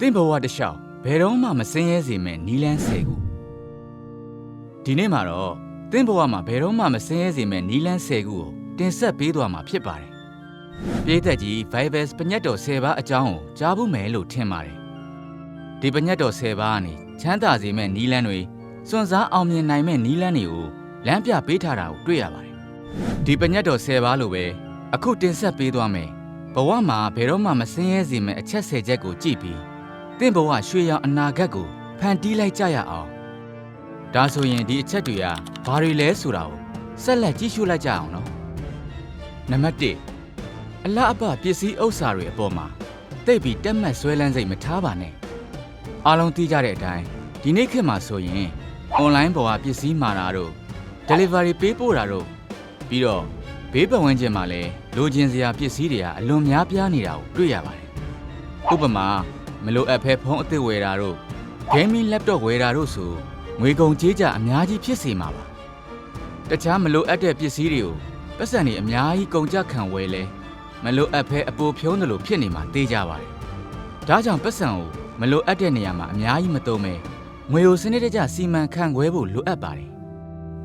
တင့်ဘဝတစ်လျှောက်ဘယ်တော့မှမစင်းရဲစေမဲ့နီလန်းဆယ်ခုဒီနေ့မှာတော့တင့်ဘဝမှာဘယ်တော့မှမစင်းရဲစေမဲ့နီလန်းဆယ်ခုကိုတင်ဆက်ပေးသွားမှာဖြစ်ပါတယ်ပြည်သက်ကြီး Vibes ပညတ်တော်10ပါးအကြောင်းကိုကြားဖို့မယ်လို့ထင်ပါတယ်ဒီပညတ်တော်10ပါးကနေချမ်းသာစေမဲ့နီလန်းတွေစွန့်စားအောင်မြင်နိုင်မဲ့နီလန်းတွေကိုလမ်းပြပေးထားတာကိုတွေ့ရပါတယ်ဒီပညတ်တော်10ပါးလိုပဲအခုတင်ဆက်ပေးသွားမယ်ဘဝမှာဘယ်တော့မှမစင်းရဲစေမဲ့အချက်10ချက်ကိုကြည့်ပြီး တင့်ဘဝရွှေရောင်အနာဂတ်ကိုဖန်တီးလိုက်ကြရအောင်ဒါဆိုရင်ဒီအချက်တွေကဘာတွေလဲဆိုတာကိုဆက်လက်ကြည့်ရှုလိုက်ကြအောင်နော်နံပါတ်1အလားအပပစ္စည်းဥစ္စာတွေအပေါ်မှာတိတ်ပြီးတက်မှတ်ဆွဲလန်းစိတ်မထားပါနဲ့အားလုံးသိကြတဲ့အတိုင်းဒီနေ့ခေတ်မှာဆိုရင် online ပေါ်ကပစ္စည်းမှာတာတို့ delivery ပေးပို့တာတို့ပြီးတော့ဘေးပတ်ဝန်းကျင်မှာလည်းလိုချင်စရာပစ္စည်းတွေကအလွန်များပြားနေတာကိုတွေ့ရပါတယ်ဥပမာ မလိုအပ်ဖဲဖုန်းအသစ်ဝယ်တာတို့ gaming laptop ဝယ်တာတို့ဆိုငွေကုန်ကြေးကြအများကြီးဖြစ်စေမှာပါတခြားမလိုအပ်တဲ့ပစ္စည်းတွေကိုပတ်စံတွေအများကြီးကုန်ကြခံဝယ်လဲမလိုအပ်ဖဲအပိုဖြုံးတယ်လို့ဖြစ်နေမှာသိကြပါတယ်ဒါကြောင့်ပတ်စံကိုမလိုအပ်တဲ့နေရာမှာအများကြီးမသုံးပဲငွေကိုစနစ်တကျစီမံခန့်ခွဲဖို့လိုအပ်ပါတယ်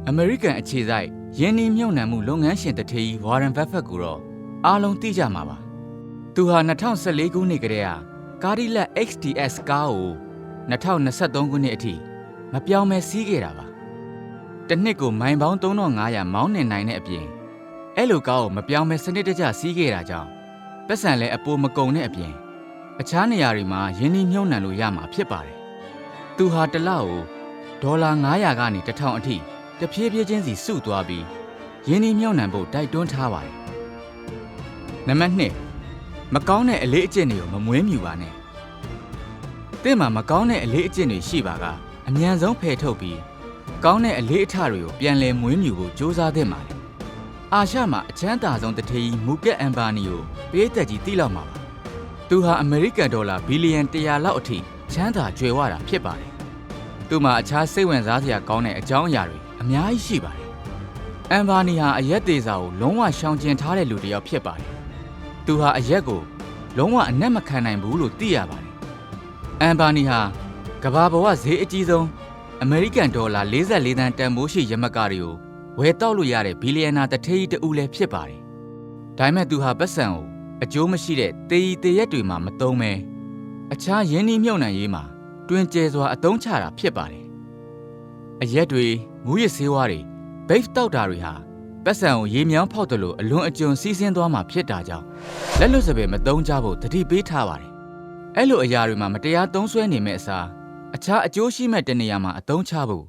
အမေရိကန်အခြေစိုက်ယင်းနှီးမြှုပ်နှံမှုလုပ်ငန်းရှင်တထေးဝါရန်ဘတ်ဖက်ကိုတော့အားလုံးသိကြမှာပါသူဟာ2014ခုနှစ်ကတည်းက ကာဒီလက် XTS ကားကို2023ခုနှစ်အထိမပြောင်းမဲစီးခဲ့တာပါတစ်နှစ်ကိုမိုင်ပေါင်း3500မောင်းနှင်နိုင်တဲ့အပြင်အဲ့လိုကားကိုမပြောင်းမဲစနစ်တကျစီးခဲ့တာကြောင့်ပတ်စံလည်းအပိုမကုံတဲ့အပြင်အခြားနေရာတွေမှာယင်းနှီးမြှုပ်နှံလို့ရမှာဖြစ်ပါတယ်သူဟာတစ်လကိုဒေါ်လာ900ကနေ1000အထိတဖြည်းဖြည်းချင်းစီစုသွားပြီးယင်းနှီးမြှုပ်နှံဖို့တိုက်တွန်းထားပါတယ်နံပါတ်2 မကောင်းတဲ့အလေးအကျင့်တွေကိုမမွေးမြူပါနဲ့တင့်မှာမကောင်းတဲ့အလေးအကျင့်တွေရှိပါကအမြန်ဆုံးဖယ်ထုတ်ပြီးကောင်းတဲ့အလေးအထတွေကိုပြန်လည်မွေးမြူဖို့ကြိုးစားသင့်ပါတယ်အာရှမှာအချမ်းသာဆုံးတထေးကြီးမူကက်အမ်ဘာနီကိုပေးသက်ကြီးသိလောက်မှာပါသူဟာအမေရိကန်ဒေါ်လာဘီလီယံ100လောက်အထိချမ်းသာကြွယ်ဝတာဖြစ်ပါတယ်သူမှာအခြားစိတ်ဝင်စားစရာကောင်းတဲ့အကြောင်းအရာတွေအများကြီးရှိပါတယ်အမ်ဘာနီဟာအရက်သေးစာကိုလုံးဝရှောင်ကျဉ်ထားတဲ့လူတစ်ယောက်ဖြစ်ပါတယ် သူဟာအရက်ကိုလုံးဝအနက်မခံနိုင်ဘူးလို့သိရပါတယ်။အမ်ဘာနီဟာကမ္ဘာပေါ်ကဈေးအကြီးဆုံးအမေရိကန်ဒေါ်လာ44သန်းတန်ဖိုးရှိရမကတွေကိုဝယ်တောက်လို့ရတဲ့ဘီလီယံနာတထေးကြီးတဦးလည်းဖြစ်ပါတယ်။ဒါပေမဲ့သူဟာပတ်စံကိုအကျိုးမရှိတဲ့တေးရီတေးရက်တွေမှာမသုံးပဲအခြားရင်းနှီးမြှုပ်နှံရေးမှာတွင်ကျဲစွာအသုံးချတာဖြစ်ပါတယ်။အရက်တွေငူးရစ်ဆေးဝါးတွေဘိတ်တောက်တာတွေဟာ ပတ်စံကိုရေမြောင်းဖောက်တယ်လို့အလွန်အကျွံစီးဆင်းသွားမှာဖြစ်တာကြောင့်လက်လွတ်စပယ်မသုံးကြဖို့တတိပေးထားပါတယ်။အဲ့လိုအရာတွေမှာမတရားသုံးစွဲနေမဲ့အစားအခြားအကျိုးရှိမဲ့တနေရာမှာအသုံးချဖို့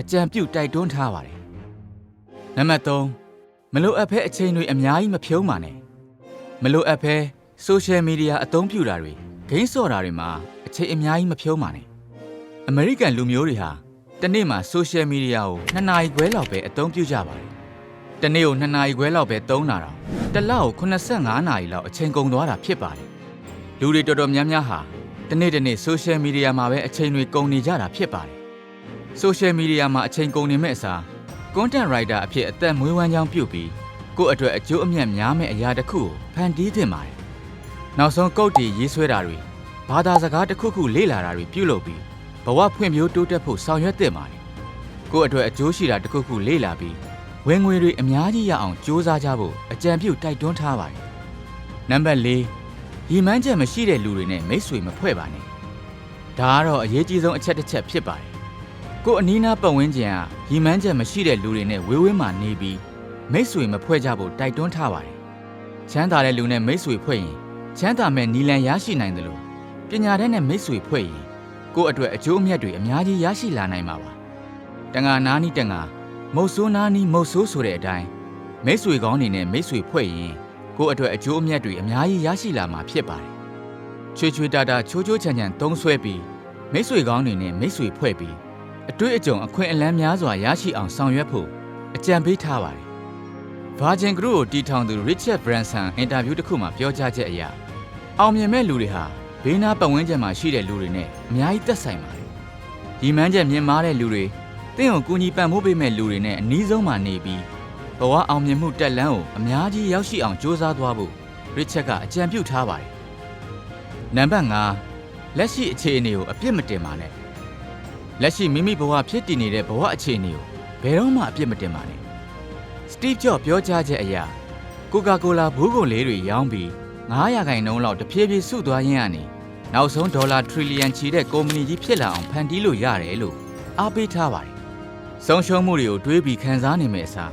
အကြံပြုတိုက်တွန်းထားပါတယ်။နံပါတ်3မလိုအပ်ဖဲအချိန်တွေအများကြီးမဖြုံးပါနဲ့။မလိုအပ်ဖဲဆိုရှယ်မီဒီယာအသုံးပြုတာတွေဂိမ်းဆော့တာတွေမှာအချိန်အများကြီးမဖြုံးပါနဲ့။အမေရိကန်လူမျိုးတွေဟာတနေ့မှာဆိုရှယ်မီဒီယာကို2နာရီခွဲလောက်ပဲအသုံးပြုကြပါတယ်။ တနေ့ကို2နာရီခွဲလောက်ပဲသုံးတာတော့တစ်လကို85နာရီလောက်အချိန်ကုန်သွားတာဖြစ်ပါတယ်။လူတွေတော်တော်များများဟာတနေ့တနေ့ဆိုရှယ်မီဒီယာမှာပဲအချိန်တွေကုန်နေကြတာဖြစ်ပါတယ်။ဆိုရှယ်မီဒီယာမှာအချိန်ကုန်နေမဲ့အစား content writer အဖြစ်အသက်မွေးဝမ်းကြောင်းပြုတ်ပြီးကိုယ့်အတွက်အကျိုးအမြတ်များမဲ့အရာတစ်ခုကိုဖန်တီးသင့်ပါတယ်။နောက်ဆုံးကုတ်တီရေးဆွဲတာတွေဘာသာစကားတစ်ခုခုလေ့လာတာတွေပြုလုပ်ပြီးဘဝဖွံ့ဖြိုးတိုးတက်ဖို့ဆောင်ရွက်သင့်ပါတယ်။ကိုယ့်အတွက်အကျိုးရှိတာတစ်ခုခုလေ့လာပြီး ဝင်ငွေတွေအများကြီးရအောင်စူးစမ်းကြဖို့အကြံပြုတိုက်တွန်းထားပါတယ်။နံပါတ်၄ရီမန်းချက်မရှိတဲ့လူတွေနဲ့မိတ်ဆွေမဖွဲ့ပါနဲ့။ဒါကတော့အရေးကြီးဆုံးအချက်တစ်ချက်ဖြစ်ပါတယ်။ကို့အနီးနားပတ်ဝန်းကျင်ကရီမန်းချက်မရှိတဲ့လူတွေနဲ့ဝေးဝေးမှနေပြီးမိတ်ဆွေမဖွဲ့ကြဖို့တိုက်တွန်းထားပါတယ်။ချမ်းသာတဲ့လူနဲ့မိတ်ဆွေဖွဲ့ရင်ချမ်းသာမဲ့နီလန်ရရှိနိုင်တယ်လို့ပညာတတ်နဲ့မိတ်ဆွေဖွဲ့ရင်ကို့အတွက်အကျိုးအမြတ်တွေအများကြီးရရှိလာနိုင်မှာပါ။တန်ငါနားနီးတန်ငါ မုတ်ဆိုးနာနီးမုတ်ဆိုးဆိုတဲ့အတိုင်းမိတ်ဆွေကောင်းနေနဲ့မိတ်ဆွေဖွဲ့ရင်ကိုယ့်အတွက်အကျိုးအမြတ်တွေအများကြီးရရှိလာမှာဖြစ်ပါတယ်။ချွေချွေတာတာချိုးချိုးချမ်းချမ်းသုံးဆွဲပြီးမိတ်ဆွေကောင်းနေနဲ့မိတ်ဆွေဖွဲ့ပြီးအတွေ့အကြုံအခွင့်အလမ်းများစွာရရှိအောင်ဆောင်ရွက်ဖို့အကြံပေးထားပါတယ်။ Virgin Group ကိုတီထောင်သူ Richard Branson အင်တာဗျူးတစ်ခုမှာပြောကြားချက်အရအောင်မြင်မဲ့လူတွေဟာဘေးနားပတ်ဝန်းကျင်မှာရှိတဲ့လူတွေနဲ့အများကြီးသက်ဆိုင်ပါတယ်။ဒီမှန်းချက်မြင်မာတဲ့လူတွေ တင့်ကိုကူညီပံ့ပိုးပေးမဲ့လူတွေနဲ့အနီးဆုံးမှာနေပြီးဘဝအောင်မြင်မှုတက်လန်းကိုအများကြီးရောက်ရှိအောင်ကြိုးစားသွားဖို့ရစ်ချက်ကအကြံပြုထားပါတယ်။နံပါတ်5မလက်ရှိအခြေအနေကိုအပြစ်မတင်ပါနဲ့လက်ရှိမိမိဘဝဖြစ်တည်နေတဲ့ဘဝအခြေအနေကိုဘယ်တော့မှအပြစ်မတင်ပါနဲ့စတီဗ်ဂျော့ပြောကြားချက်အရကိုကာကိုလာဘူးကုန်လေးတွေရောင်းပြီး900ခိုင်နှုန်းလောက်တဖြည်းဖြည်းစုသွားရင်းကနေနောက်ဆုံးဒေါ်လာထရီလီယံချီတဲ့ကုမ္ပဏီကြီးဖြစ်လာအောင်ဖန်တီးလို့ရတယ်လို့အားပေးထားပါတယ် ဆုံးရှုံးမှုတွေကိုတွေးပြီးခံစားနေမယ့်အစား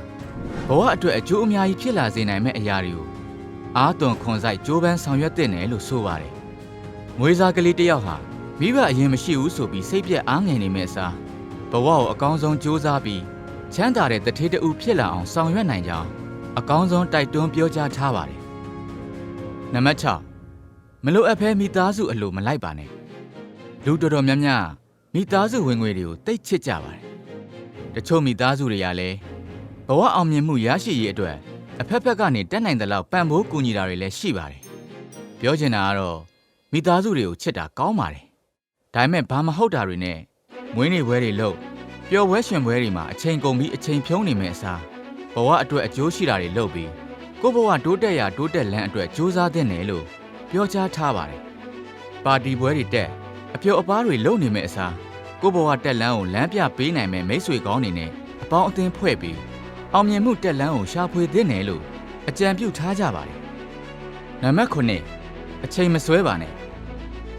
ဘဝအတွက်အကျိုးအများကြီးဖြစ်လာစေနိုင်မယ့်အရာတွေကိုအားသွန်ခွန်ဆိုင်ကြိုးပမ်းဆောင်ရွက်သင့်တယ်လို့ဆိုပါတယ်မွေးစားကလေးတစ်ယောက်ဟာမိဘအရင်မရှိဘူးဆိုပြီးစိတ်ပြက်အားငယ်နေမဲ့အစားဘဝကိုအကောင်းဆုံးကြိုးစားပြီးချမ်းသာတဲ့တထေးတူဖြစ်လာအောင်ဆောင်ရွက်နိုင်ကြောင်းအကောင်းဆုံးတိုက်တွန်းပြောကြားထားပါတယ်။နံပါတ်6မလိုအပ်ဖဲမိသားစုအလိုမလိုက်ပါနဲ့။လူတော်တော်များများမိသားစုဝင်ငွေတွေကိုတိတ်ချစ်ကြပါတယ်။ တချို့မိသားစုတွေကလည်းဘဝအောင်မြင်မှုရရှိရေးအတွက်အဖက်ဖက်ကနေတက်နိုင်တဲ့လောက်ပံ့ပိုးကူညီတာတွေလည်းရှိပါတယ်။ပြောချင်တာကတော့မိသားစုတွေကိုချစ်တာကောင်းပါတယ်။ဒါပေမဲ့ဘာမဟုတ်တာတွေနဲ့မွေးနေ့ပွဲတွေလုပ်ပျော်ပွဲရှင်ပွဲတွေမှာအချိန်ကုန်ပြီးအချိန်ဖြုံးနေမယ့်အစားဘဝအတွက်အကျိုးရှိတာတွေလုပ်ပြီးကိုယ့်ဘဝတိုးတက်ရာတိုးတက်လန်းအတွက်စူးစမ်းသင့်တယ်လို့ပြောကြားထားပါတယ်။ပါတီပွဲတွေတက်အပျော်အပါးတွေလုပ်နေမယ့်အစား ကိုယ့်ဘဝတက်လန်းကိုလမ်းပြပေးနိုင်မယ့်မိတ်ဆွေကောင်းတွေနဲ့အပေါင်းအသင်းဖွဲ့ပြီးအောင်မြင်မှုတက်လန်းကိုရှာဖွေသင့်တယ်လို့အကြံပြုထားကြပါတယ်။နံပါတ်9အချိန်မဆွဲပါနဲ့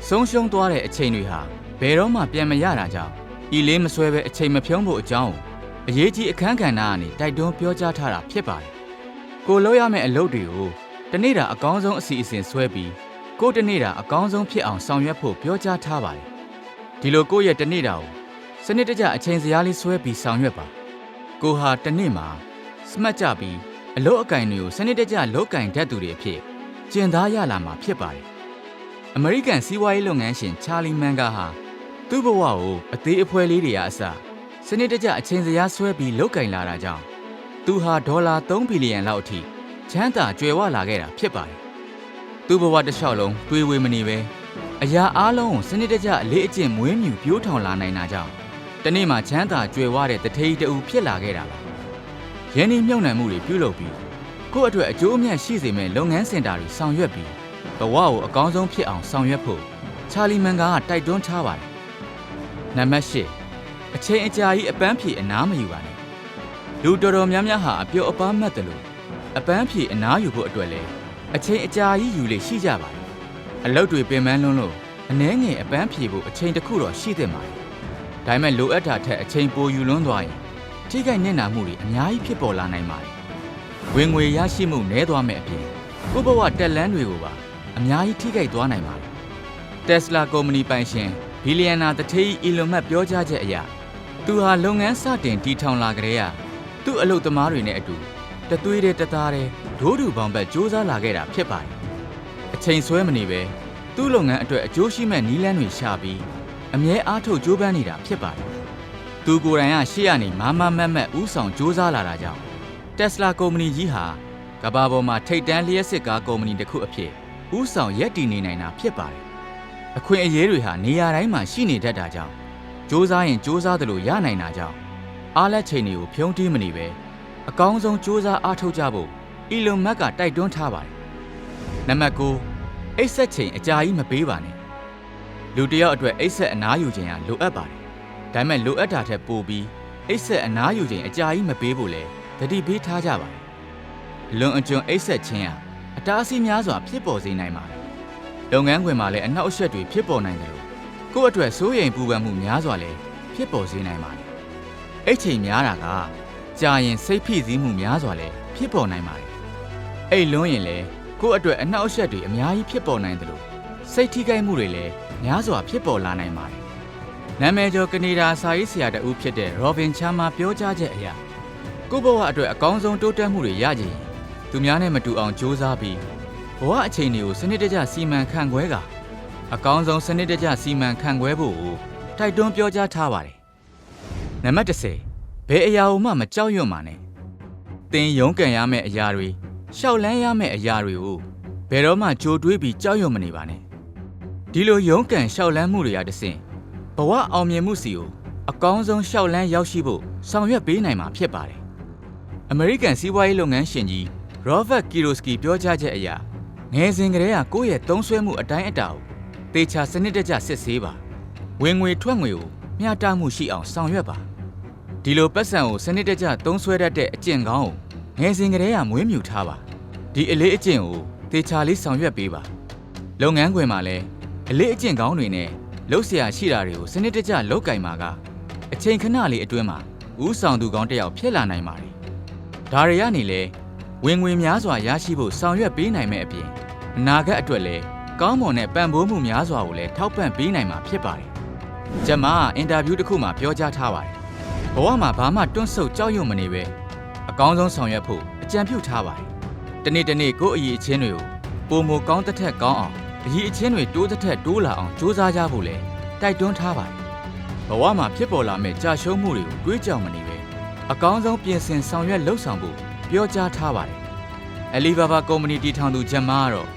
ဆုံးရှုံးသွားတဲ့အချိန်တွေဟာဘယ်တော့မှပြန်မရတာကြောင့်ဤလေးမဆွဲပဲအချိန်မဖြုံးဖို့အကြောင်းကိုအရေးကြီးအခန်းကဏ္ဍကနေတိုက်တွန်းပြောကြားထားတာဖြစ်ပါတယ်။ကိုလုပ်ရမယ့်အလုပ်တွေကိုတနေ့တာအကောင်းဆုံးအစီအစဉ်ဆွဲပြီးကိုတနေ့တာအကောင်းဆုံးဖြစ်အောင်ဆောင်ရွက်ဖို့ပြောကြားထားပါတယ်။ ဒီလိုကိုယ့်ရဲ့တနေ့တာကိုစနစ်တကျအချိန်စရာလေးဆွဲပြီးဆောင်ရွက်ပါ။ကိုဟာတနေ့မှာစမတ်ကြပြီးအလုပ်အကင်တွေကိုစနစ်တကျလုပ်ကင်တတ်သူတွေအဖြစ်ကျင့်သားရလာမှာဖြစ်ပါတယ်။အမေရိကန်စီးပွားရေးလုပ်ငန်းရှင်ချာလီမန်ဂါဟာသူ့ဘဝကိုအသေးအဖွဲလေးတွေအစစနစ်တကျအချိန်စရာဆွဲပြီးလုတ်ကင်လာတာကြောင့်သူဟာဒေါ်လာ3ဘီလီယံလောက်အထိချမ်းသာကြွယ်ဝလာခဲ့တာဖြစ်ပါတယ်။သူ့ဘဝတစ်လျှောက်လုံးတွေးဝေမနေပဲ အရာအလုံးကိုစနစ်တကျအလေးအကျင့်မွေးမြူပြိုးထောင်လာနိုင်တာကြောင့်တနေ့မှချမ်းသာကြွယ်ဝတဲ့တထေးတူဖြစ်လာခဲ့တာပါ။ရင်းနှီးမြှုပ်နှံမှုတွေပြုလုပ်ပြီးကိုယ့်အတွက်အကျိုးအမြတ်ရှိစေမယ့်လုပ်ငန်းစင်တာတွေဆောင်ရွက်ပြီးဘဝကိုအကောင်းဆုံးဖြစ်အောင်ဆောင်ရွက်ဖို့ချာလီမန်ကာကတိုက်တွန်းထားပါတယ်။နံပါတ်၈အချိန်အကြာကြီးအပန်းဖြေအနားမယူပါနဲ့။လူတော်တော်များများဟာအပျော်အပါးမှတ်တယ်လို့အပန်းဖြေအနားယူဖို့အတွက်လဲအချိန်အကြာကြီးယူလေရှိကြပါတယ်။ အလုပ်တွေပင်ပန်းလွန်းလို့အနှဲငယ်အပန်းဖြေဖို့အချိန်တစ်ခုတော့ရှိသင့်ပါတယ်။ဒါပေမဲ့လိုအပ်တာထက်အချိန်ပိုယူလွန်းသွားရင်ထိခိုက်နစ်နာမှုတွေအများကြီးဖြစ်ပေါ်လာနိုင်ပါတယ်။ဝင်ငွေရရှိမှုနည်းသွားမဲ့အပြင်ကိုယ့်ဘဝတက်လန်းတွေကိုပါအများကြီးထိခိုက်သွားနိုင်ပါတယ်။ Tesla ကုမ္ပဏီပိုင်ရှင်ဘီလီယံနာတထေးအီလွန်မတ်ပြောကြားချက်အရသူဟာလုပ်ငန်းစတင်တည်ထောင်လာကြတဲ့ကသူ့အလုပ်သမားတွေနဲ့အတူတသွေးတဲ့တသားတဲ့ဒိုးတူပေါင်ဘက်စ조사လာခဲ့တာဖြစ်ပါတယ်။ အချိန်ဆွဲမနေပဲသူ့လုပ်ငန်းအတွက်အကျိုးရှိမဲ့နီးလန်းတွေရှာပြီးအမြဲအားထုတ်ကြိုးပမ်းနေတာဖြစ်ပါတယ်။သူကိုယ်တိုင်ကရှေ့ကနေမာမမတ်မတ်ဥဆောင်စ조사လာတာကြောင့် Tesla ကုမ္ပဏီကြီးဟာကမ္ဘာပေါ်မှာထိပ်တန်းလျှက်စစ်ကားကုမ္ပဏီတစ်ခုအဖြစ် ဥဆောင်ရက်တည်နေနိုင်တာဖြစ်ပါတယ်။အခွင့်အရေးတွေဟာနေရာတိုင်းမှာရှိနေတတ်တာကြောင့်စ조사ရင်စ조사သလိုရနိုင်တာကြောင့်အားလက်ချိန်တွေကိုဖြုံးတီးမနေပဲအကောင်းဆုံးစ조사အားထုတ်ကြဖို့အီလွန်မတ်ကတိုက်တွန်းထားပါတယ်။ နံပါတ်9အိတ်ဆက်ချိန်အကြာကြီးမပေးပါနဲ့။လူတစ်ယောက်အတွက်အိတ်ဆက်အနားယူခြင်းဟာလိုအပ်ပါတယ်။ဒါပေမဲ့လိုအပ်တာထက်ပိုပြီးအိတ်ဆက်အနားယူခြင်းအကြာကြီးမပေးဖို့လဲတတိပေးထားကြပါတယ်။လွန်အကျွံအိတ်ဆက်ခြင်းဟာအတားအဆီးများစွာဖြစ်ပေါ်စေနိုင်ပါတယ်။လုပ်ငန်းခွင်မှာလည်းအနောက်အရှက်တွေဖြစ်ပေါ်နိုင်တယ်လို့ကိုယ့်အတွက်စိုးရိမ်ပူပန်မှုများစွာလည်းဖြစ်ပေါ်စေနိုင်ပါတယ်။အိတ်ချိန်များတာကကြာရင်စိတ်ဖိစီးမှုများစွာလည်းဖြစ်ပေါ်နိုင်ပါတယ်။အိတ်လွန်းရင်လည်း ကိုယ့်အတွက်အနောက်အရှက်တွေအများကြီးဖြစ်ပေါ်နိုင်တယ်လို့စိတ်ထိခိုက်မှုတွေလည်းများစွာဖြစ်ပေါ်လာနိုင်ပါတယ်။နာမည်ကျော်ကနေဒါစာရေးဆရာတဦးဖြစ်တဲ့ Robin Sharma ပြောကြားချက်အရကိုယ့်ဘဝအတွက်အကောင်းဆုံးတိုးတက်မှုတွေရကြရင်သူများနဲ့မတူအောင်ကြိုးစားပြီးဘဝအချိန်တွေကိုစနစ်တကျစီမံခန့်ခွဲကာအကောင်းဆုံးစနစ်တကျစီမံခန့်ခွဲဖို့ကိုတိုက်တွန်းပြောကြားထားပါတယ်။နံပါတ်30ဘယ်အရာမှမကြောက်ရွံ့ပါနဲ့။သင်ရုန်းကန်ရမယ့်အရာတွေ ရှောက်လန်းရမယ့်အရာတွေကိုဘယ်တော့မှကြိုတွေးပြီးကြောက်ရွံ့မနေပါနဲ့။ဒီလိုရုန်းကန်ရှောက်လန်းမှုတွေကတဆင့်ဘဝအောင်မြင်မှုစီကိုအကောင်းဆုံးရှောက်လန်းရောက်ရှိဖို့ဆောင်ရွက်ပေးနိုင်မှာဖြစ်ပါတယ်။အမေရိကန်စီးပွားရေးလုပ်ငန်းရှင်ကြီး Robert Kiyosaki ပြောကြားချက်အရငယ်စဉ်ကတည်းကကိုယ့်ရဲ့သုံးဆွဲမှုအတိုင်းအတာကိုဘတေချာစနစ်တကျစစ်ဆေးပါဝင်ငွေထွက်ငွေကိုမျှတမှုရှိအောင်ဆောင်ရွက်ပါဒီလိုပတ်စံကိုစနစ်တကျသုံးဆွဲတတ်တဲ့အကျင့်ကောင်းကိုငယ်စဉ်ကတည်းကမွေးမြူထားပါ ဒီအလေးအကျင့်ကိုသေချာလေးဆောင်ရွက်ပေးပါလုပ်ငန်းခွင်မှာလည်းအလေးအကျင့်ကောင်းတွေနဲ့လှုပ်ရှားရှိတာတွေကိုစနစ်တကျလုပ်ကင်ပါကအချိန်ခဏလေးအတွင်းမှာဥဆောင်သူကောင်းတစ်ယောက်ဖြစ်လာနိုင်ပါတယ်ဒါတွေကနေလဲဝင်ငွေများစွာရရှိဖို့ဆောင်ရွက်ပေးနိုင်မဲ့အပြင်အနာဂတ်အတွက်လည်းကောင်းမွန်တဲ့ပံ့ပိုးမှုများစွာကိုလည်းထောက်ပံ့ပေးနိုင်မှာဖြစ်ပါတယ်။ကျွန်မအင်တာဗျူးတစ်ခုမှာပြောကြားထားပါတယ်။ဘဝမှာဘာမှတွန့်ဆုတ်ကြောက်ရွံ့မနေပဲအကောင်းဆုံးဆောင်ရွက်ဖို့အကြံပြုထားပါတယ် တနေ့တနေ့ကိုယ့်အရေးအချင်းတွေကိုပုံမကောင်းတစ်ထက်ကောင်းအောင်အရေးအချင်းတွေတိုးတစ်ထက်တိုးလာအောင်စူးစမ်းကြဖို့လည်းတိုက်တွန်းထားပါတယ်ဘဝမှာဖြစ်ပေါ်လာမဲ့ကြာရှုံးမှုတွေကိုတွေးကြောင်မနေပဲအကောင်းဆုံးပြင်ဆင်ဆောင်ရွက်လှုပ်ဆောင်ဖို့ပြောကြားထားပါတယ်အလီဘာဘာကုမ္ပဏီတည်ထောင်သူဂျမ်မာကတော့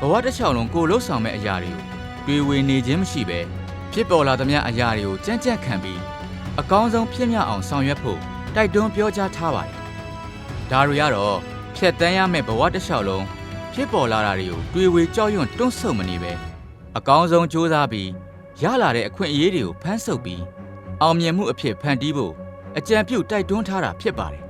ဘဝတစ်လျှောက်လုံးကိုလှုပ်ဆောင်မဲ့အရာတွေကိုတွေးဝေနေခြင်းမရှိပဲဖြစ်ပေါ်လာသမျှအရာတွေကိုကြံ့ကြံ့ခံပြီးအကောင်းဆုံးဖြစ်မြောက်အောင်ဆောင်ရွက်ဖို့တိုက်တွန်းပြောကြားထားပါတယ်ဒါတွေကတော့ ဖြတ်တန်းရမယ့်ဘဝတစ်လျှောက်လုံးဖြစ်ပေါ်လာတာတွေကိုတွေးဝေကြောက်ရွံ့တွန့်ဆုတ်မနေပဲအကောင်းဆုံးစူးစမ်းပြီးရလာတဲ့အခွင့်အရေးတွေကိုဖမ်းဆုပ်ပြီးအောင်မြင်မှုအဖြစ်ဖန်တီးဖို့အကြံပြုတိုက်တွန်းထားတာဖြစ်ပါတယ်